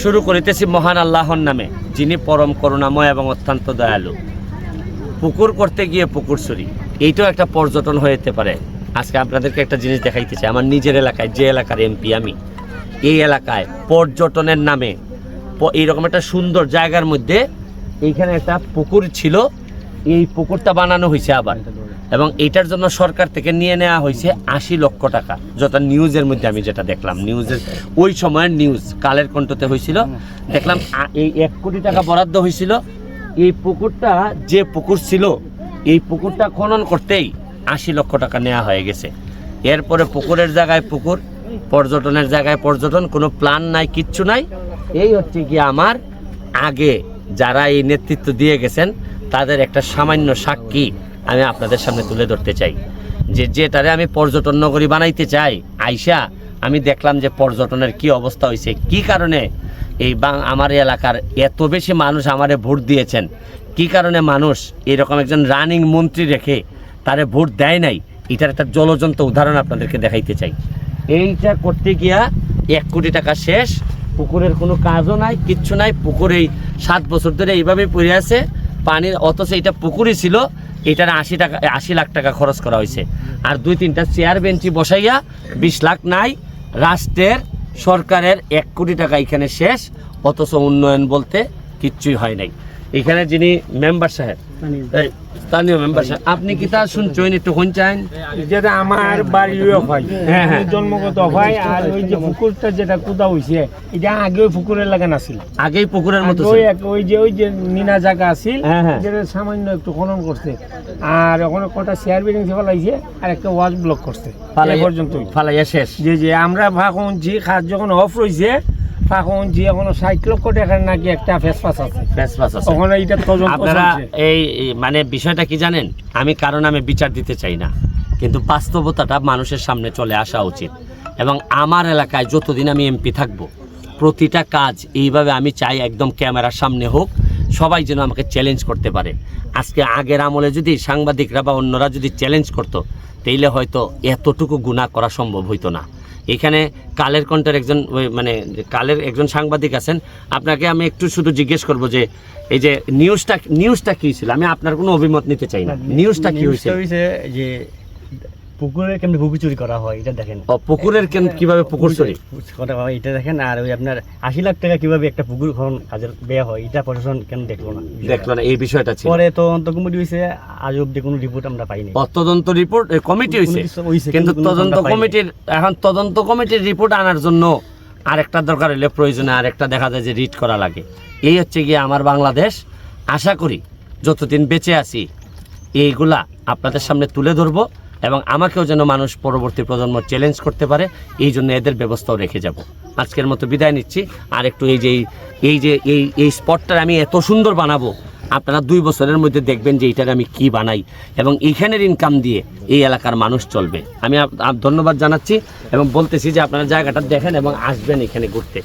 শুরু করিতেছি মহান আল্লাহর নামে, যিনি পরম করুণাময় এবং অত্যন্ত দয়ালু। পুকুর করতে গিয়ে পুকুর চুরি, এইটাও একটা পর্যটন হয়ে যেতে পারে। আজকে আপনাদেরকে একটা জিনিস দেখাইতে চাই, আমার নিজের এলাকায়, যে এলাকার এমপি আমি, এই এলাকায় পর্যটনের নামে এইরকম একটা সুন্দর জায়গার মধ্যে এইখানে একটা পুকুর ছিল, এই পুকুরটা বানানো হয়েছে আবার। এবং এটার জন্য সরকার থেকে নিয়ে নেওয়া হয়েছে আশি লক্ষ টাকা। যত নিউজের মধ্যে আমি যেটা দেখলাম, নিউজের ওই সময়ের নিউজ, কালের কণ্ঠতে হয়েছিল। দেখলাম এই এক কোটি টাকা বরাদ্দ হয়েছিল। এই পুকুরটা, যে পুকুর ছিল, এই পুকুরটা খনন করতেই আশি লক্ষ টাকা নেওয়া হয়ে গেছে। এরপরে পুকুরের জায়গায় পুকুর, পর্যটনের জায়গায় পর্যটন, কোনো প্ল্যান নাই, কিচ্ছু নাই। এই হচ্ছে কি আমার আগে যারা এই নেতৃত্ব দিয়ে গেছেন, তাদের একটা সামান্য সাক্ষী আমি আপনাদের সামনে তুলে ধরতে চাই। যে যেটারে আমি পর্যটন নগরী বানাইতে চাই, আইসা আমি দেখলাম যে পর্যটনের কি অবস্থা হয়েছে কি কারণে এই বাং আমার এলাকার এত বেশি মানুষ আমারে ভোট দিয়েছেন? কি কারণে মানুষ এরকম একজন রানিং মন্ত্রী রেখে তারে ভোট দেয় নাই? এটার একটা জলজন্ত উদাহরণ আপনাদেরকে দেখাইতে চাই। এইটা করতে গিয়া এক কোটি টাকা শেষ, পুকুরের কোনো কাজও নাই, কিচ্ছু নাই। পুকুরেই সাত বছর ধরে এইভাবেই পড়ে আছে। পানির অথচ এটা পুকুরই ছিল। এটার আশি টাকা আশি লাখ টাকা খরচ করা হয়েছে। আর দুই তিনটা চেয়ার বেঞ্চি বসাইয়া বিশ লাখ নাই, রাষ্ট্রের সরকারের এক কোটি টাকা এখানে শেষ, অথচ উন্নয়ন বলতে কিচ্ছুই হয় নাই। এখানে যিনি মেম্বার সাহেব স্থানীয়। মেম্বার সাহেব আপনি কি তা শুনছেন একটু শুনছেন? যেটা আমার বাড়িও হয় হ্যাঁ, হ্যাঁ। জন্মগত হয় আর ওই যে পুকুরটা যেটা কোথা হইছে এটা আগে ওই পুকুরের লাগা নাছিল। আগেই পুকুরের মতো ওই এক- ওই যে ওই যে নিনা জায়গা আছিল হ্যাঁ, হ্যাঁ। যেটা সামান্য একটু খনন করছে। আর ওখানে কটা চেয়ার বিল্ডিং ফেলাইছে আর একটা ওয়াচ ব্লক করছে। এই ফালাইয়া- পর্যন্তই। ফালাইয়া শেষ। যে যে আমরা ফাঁকুন জি খাত যখন অফ রয়েছে ফাঁকুন জি এখন ষাট লক্ষ টাকার নাকি একটা ফেসপাস আছে। ফেস ফাস আছে। ওখানে এটা তদন্ত আপনারা এই মানে বিষয়টা কি জানেন? আমি কারণ আমি বিচার দিতে চাই না। কিন্তু বাস্তবতাটা মানুষের সামনে চলে আসা উচিত। এবং আমার এলাকায় যতদিন আমি এমপি থাকব প্রতিটা কাজ এইভাবে আমি চাই একদম ক্যামেরার সামনে হোক সবাই যেন আমাকে চ্যালেঞ্জ করতে পারে। আজকে আগের আমলে যদি সাংবাদিকরা বা অন্যরা যদি চ্যালেঞ্জ করতো তাইলে হয়তো এতটুকু গুণা করা সম্ভব হইতো না। এখানে কালের কণ্ঠের একজন মানে কালের একজন সাংবাদিক আছেন। আপনাকে আমি একটু শুধু জিজ্ঞেস করব যে এই যে নিউজটা নিউজটা কী ছিল? আমি আপনার কোনো অভিমত নিতে চাই না। নিউজটা কী হয়েছে? যে পুকুরে কেমনি পুকুর চুরি করা হয় এটা দেখেন। ও, পুকুরের কেন- কীভাবে পুকুর চুরি? করা হয় এটা দেখেন আর ওই আপনার আশি লাখ টাকা কীভাবে একটা পুকুর খনন কাজের ব্যয় হয় এটা প্রশাসন কেন দেখল না? দেখল না এই বিষয়টা ছিল। পরে তদন্ত কমিটি হয়েছে আজ অব্দি কোনো রিপোর্ট আমরা পাইনি। তদন্ত রিপোর্ট কমিটি হয়েছে কিন্তু তদন্ত কমিটির এখন তদন্ত কমিটির রিপোর্ট আনার জন্য আরেকটা দরকার হলে প্রয়োজনে আরেকটা দেখা যায় যে রিড করা লাগে। এই হচ্ছে গিয়ে আমার বাংলাদেশ। আশা করি যতদিন বেঁচে আছি এইগুলা আপনাদের সামনে তুলে ধরবো। এবং আমাকেও যেন মানুষ পরবর্তী প্রজন্ম চ্যালেঞ্জ করতে পারে, এই জন্য এদের ব্যবস্থাও রেখে যাব। আজকের মতো বিদায় নিচ্ছি। আর একটু এই যে, এই- যে, এই এই স্পটটা আমি এত সুন্দর বানাবো, আপনারা দুই বছরের মধ্যে দেখবেন যে এইটার আমি কি বানাই এবং এইখানের ইনকাম দিয়ে এই এলাকার মানুষ চলবে। আমি ধন্যবাদ জানাচ্ছি এবং বলতেছি যে আপনারা জায়গাটা দেখেন এবং আসবেন এখানে ঘুরতে।